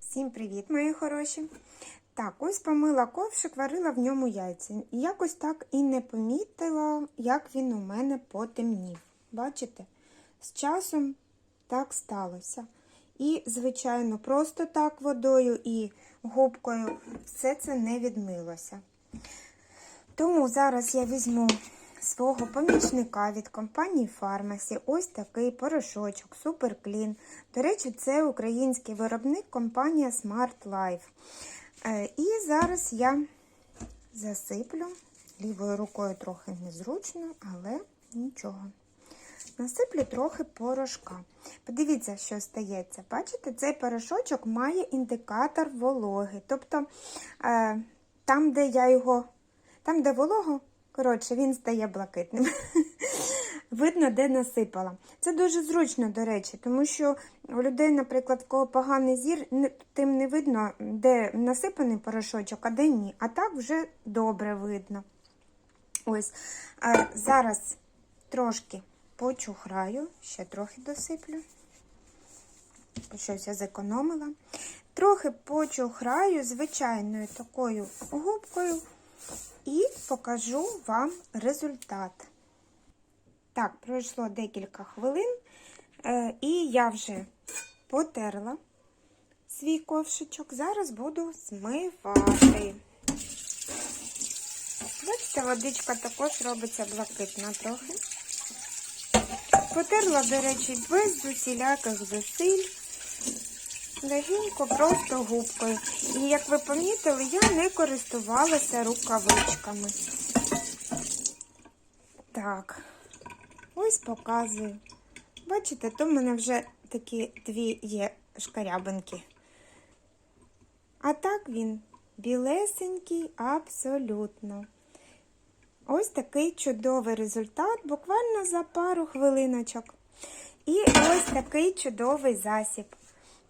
Всім привіт, мої хороші! Так, ось помила ковшик, варила в ньому яйця. І якось так і не помітила, як він у мене потемнів. Бачите? З часом так сталося. І, звичайно, просто так водою і губкою все це не відмилося. Тому зараз я візьму свого помічника від компанії Фармасі. Ось такий порошочок, суперклін. До речі, це український виробник компанія Smart Life. Е, І зараз я засиплю лівою рукою трохи незручно, але нічого. Насиплю трохи порошка. Подивіться, що стається. Бачите, цей порошочок має індикатор вологи. Тобто е, там, де я його, там, де волого, коротше, він стає блакитним. Видно, де насипала. Це дуже зручно, до речі, тому що у людей, наприклад, в кого поганий зір, тим не видно, де насипаний порошочок, а де ні. А так вже добре видно. Ось, а зараз трошки почухраю, ще трохи досиплю. Щось я зекономила. Трохи почухраю звичайною такою губкою і покажу вам результат. Так, пройшло декілька хвилин, е, і я вже потерла свій ковшичок. Зараз буду змивати. Бачите, водичка також робиться блакитна трохи. Потерла, до речі, без усіляких зусиль. Легенько, просто губкою. І як ви помітили, я не користувалася рукавичками. Так, ось показую. Бачите, то в мене вже такі дві є шкарябинки. А так він білесенький абсолютно. Ось такий чудовий результат, буквально за пару хвилиночок. І ось такий чудовий засіб.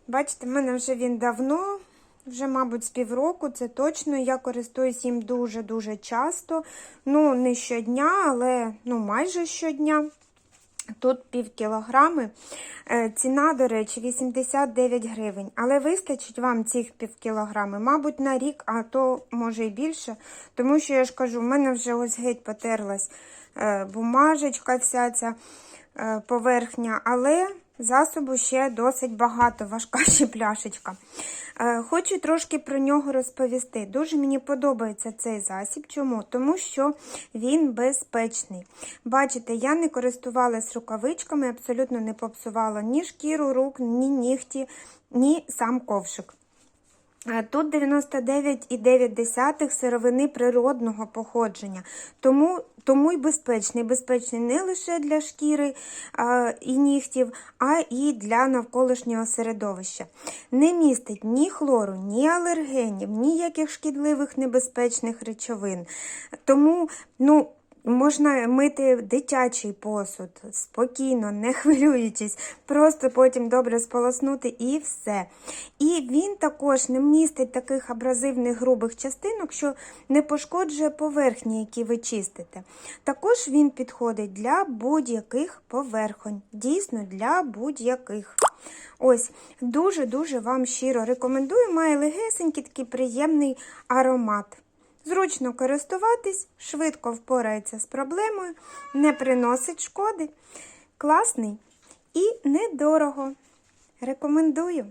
Бачите, в мене вже він давно, вже, мабуть, з півроку, це точно. Я користуюсь їм дуже-дуже часто. Ну, не щодня, але ну, майже щодня. Тут пів кілограми. Е, Ціна, до речі, 89 гривень. Але вистачить вам цих пів кілограми, мабуть, на рік, а то може і більше. Тому що я ж кажу, в мене вже ось геть потерлась е, бумажечка, вся ця е, поверхня, але засобу ще досить багато, важка ще пляшечка. Е, Хочу трошки про нього розповісти. Дуже мені подобається цей засіб. Чому? Тому що він безпечний. Бачите, я не користувалась рукавичками, абсолютно не попсувала ні шкіру рук, ні нігті, ні сам ковшик. Тут 99,9 сировини природного походження, тому, тому й безпечний. Безпечний не лише для шкіри а, і нігтів, а і для навколишнього середовища. Не містить ні хлору, ні алергенів, ніяких шкідливих небезпечних речовин. Тому, ну, Можна мити дитячий посуд спокійно, не хвилюючись, просто потім добре сполоснути і все. І він також не містить таких абразивних грубих частинок, що не пошкоджує поверхні, які ви чистите. Також він підходить для будь-яких поверхонь, дійсно для будь-яких. Ось, дуже-дуже вам щиро рекомендую. Має легесенький такий приємний аромат. Зручно користуватись, швидко впорається з проблемою, не приносить шкоди. Класний і недорого. Рекомендую.